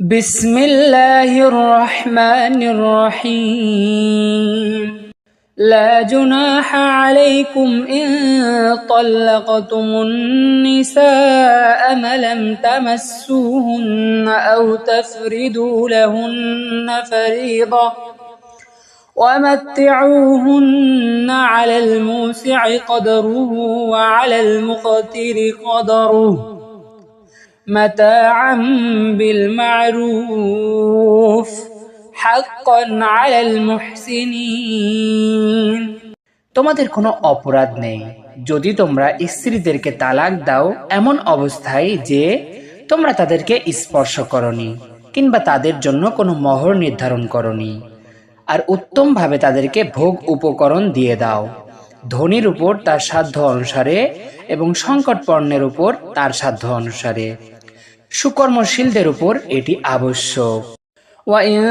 بسم الله الرحمن الرحيم. لا جناح عليكم إن طلقتم النساء ما لم تمسوهن أو تفردوا لهن فريضة ومتعوهن على الموسع قدره وعلى المقتر قدره. متاعا بالمعروف حقا على المحسنين তোমাদের কোনো অপরাধ নেই যদি তোমরা স্ত্রীদেরকে তালাক দাও এমন অবস্থায় যে তোমরা তাদেরকে স্পর্শ করনি কিংবা তাদের জন্য কোনো মহর নির্ধারণ করনি আর উত্তমভাবে তাদেরকে ভোগ উপকরণ দিয়ে দাও ধনির উপর তার সাধ্য অনুসারে এবং সংকটপর্ণের উপর তার সাধ্য অনুসারে সুকর্মশীলদের উপর এটি আবশ্যক وإن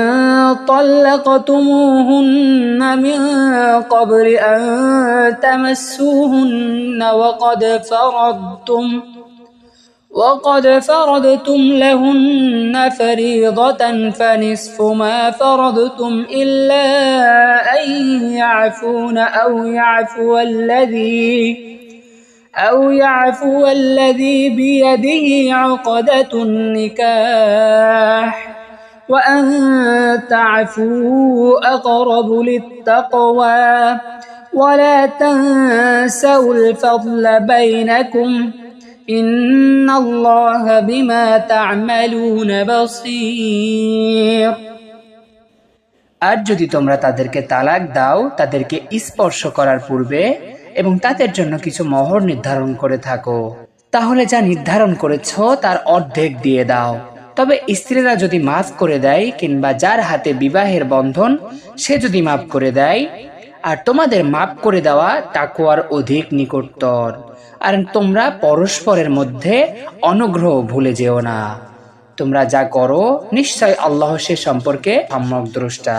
طلقتموهن من قبل أن تمسوهن وقد فرضتم وقد فرضتم لهن فريضة فنصف ما فرضتم إلا أن يعفون أو يعفو الذي أو يعفو الذي بيده عقدة النكاح وأن تعفوا أقرب للتقوى ولا تنسوا الفضل بينكم إن الله بما تعملون بصير আর যদি তোমরা তাদেরকে তালাক দাও তাদেরকে স্পর্শ করার পূর্বে এবং তাদের জন্য কিছু মোহর নির্ধারণ করে থাকো। তাহলে যা নির্ধারণ করেছ তার অর্ধেক দিয়ে দাও। তবে স্ত্রীরা যদি মাফ করে দেয় কিংবা যার হাতে বিবাহের বন্ধন, সে যদি মাফ করে দেয়, আর তোমাদের মাফ করে দেওয়া তাকুয়ার অধিক নিকটতর। আর তোমরা পরস্পরের মধ্যে অনুগ্রহ ভুলে যেও না। তোমরা যা করো, নিশ্চয় আল্লাহ সে সম্পর্কে সম্যক দ্রষ্টা।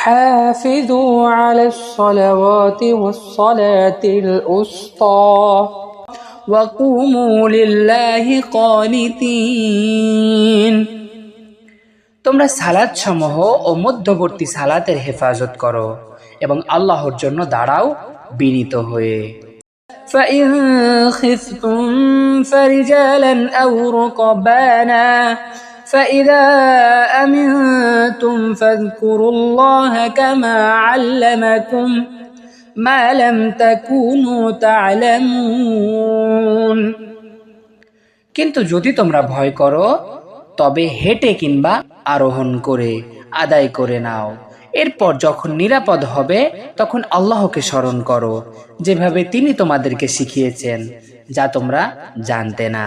حافظوا على الصلوات والصلاة الوسطى وقوموا لله قانتين তোমরা সালাত সমূহ ও মধ্যবর্তী সালাতের হেফাজত করো এবং আল্লাহর জন্য দাঁড়াও বিনীত হয়ে فإن خفتم فرجالا أو ركبانا فإذا أمنتم فاذكروا الله كما علمكم ما لم تكونوا تعلمون কিন্তু যদি তোমরা ভয় করো তবে হেঁটে কিংবা আরোহণ করে আদায় করে নাও এরপর যখন নিরাপদ হবে তখন আল্লাহকে স্মরণ করো যেভাবে তিনি তোমাদেরকে শিখিয়েছেন যা তোমরা জানতে না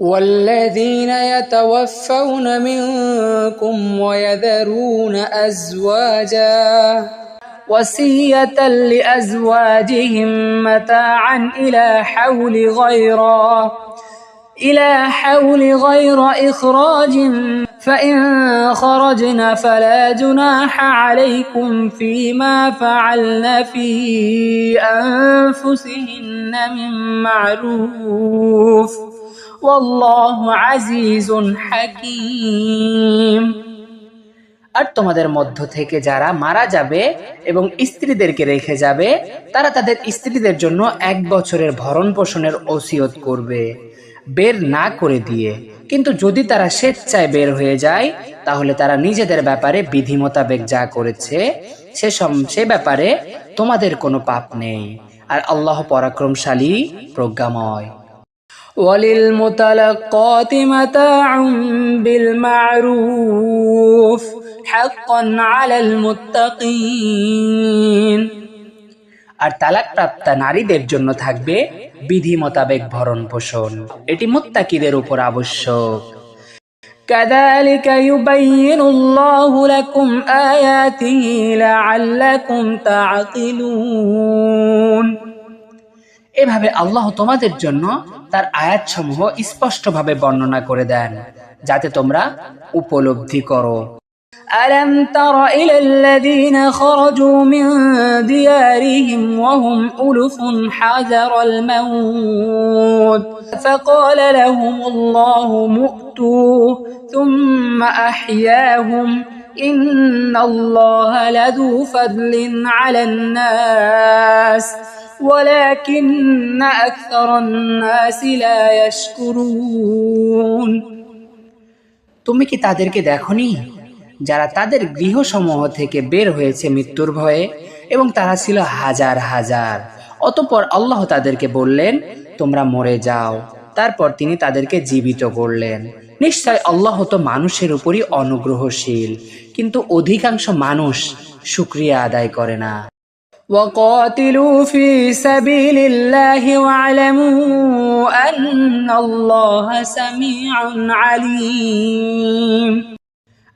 والذين يتوفون منكم ويذرون أزواجا وصية لأزواجهم متاعا إلى حول غيره إلى حول غير إخراج فإن خرجن فلا جناح عليكم فيما فعلن في أنفسهن من معروف والله عزيز حكيم আর তোমাদের মধ্য থেকে যারা মারা যাবে এবং স্ত্রীদেরকে রেখে যাবে তারা তাদের স্ত্রীদের জন্য এক বছরের ভরণ পোষণের ওসিয়ত করবে বের না করে দিয়ে কিন্তু যদি তারা স্বেচ্ছায় বের হয়ে যায় তাহলে তারা নিজেদের ব্যাপারে বিধি মোতাবেক যা করেছে সে সম- সে ব্যাপারে তোমাদের কোনো পাপ নেই আর আল্লাহ পরাক্রমশালী প্রজ্ঞাময় وللمتلقات متاع بالمعروف حقا على المتقين আর তালাক প্রাপ্তা নারীদের জন্য থাকবে বিধি মোতাবেক ভরণ পোষণ এটি মুত্তাকিদের উপর আবশ্যক كذلك يبين الله لكم آياته لعلكم تعقلون এভাবে আল্লাহ তোমাদের জন্য তার আয়াতসমূহ স্পষ্টভাবে বর্ণনা করে দেন যাতে তোমরা উপলব্ধি করো ألم تر إلى الذين خرجوا من ديارهم وهم ألف حذر الموت فقال لهم الله مؤتوا ثم أحياهم إن الله لذو فضل على الناس ولكن أكثر الناس لا يشكرون তুমি কি তাদেরকে দেখনি যারা তাদের গৃহসমূহ থেকে বের হয়েছে মৃত্যুর ভয়ে এবং তারা ছিল হাজার হাজার অতপর আল্লাহ তাদেরকে বললেন তোমরা মরে যাও তারপর তিনি তাদেরকে জীবিত করলেন নিশ্চয় আল্লাহ তো মানুষের উপরই অনুগ্রহশীল কিন্তু অধিকাংশ মানুষ শুক্রিয়া আদায় করে না وقاتلوا في سبيل الله واعلموا أن الله سميع عليم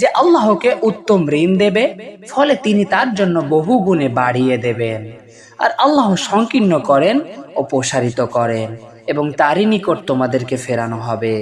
যে আল্লাহকে উত্তম ঋণ দেবে, ফলে তিনি তার জন্য বহু গুণে বাড়িয়ে দেবেন। আর আল্লাহ সংকীর্ণ করেন ও প্রসারিত করেন, এবং তারই নিকট তোমাদেরকে ফেরানো হবে।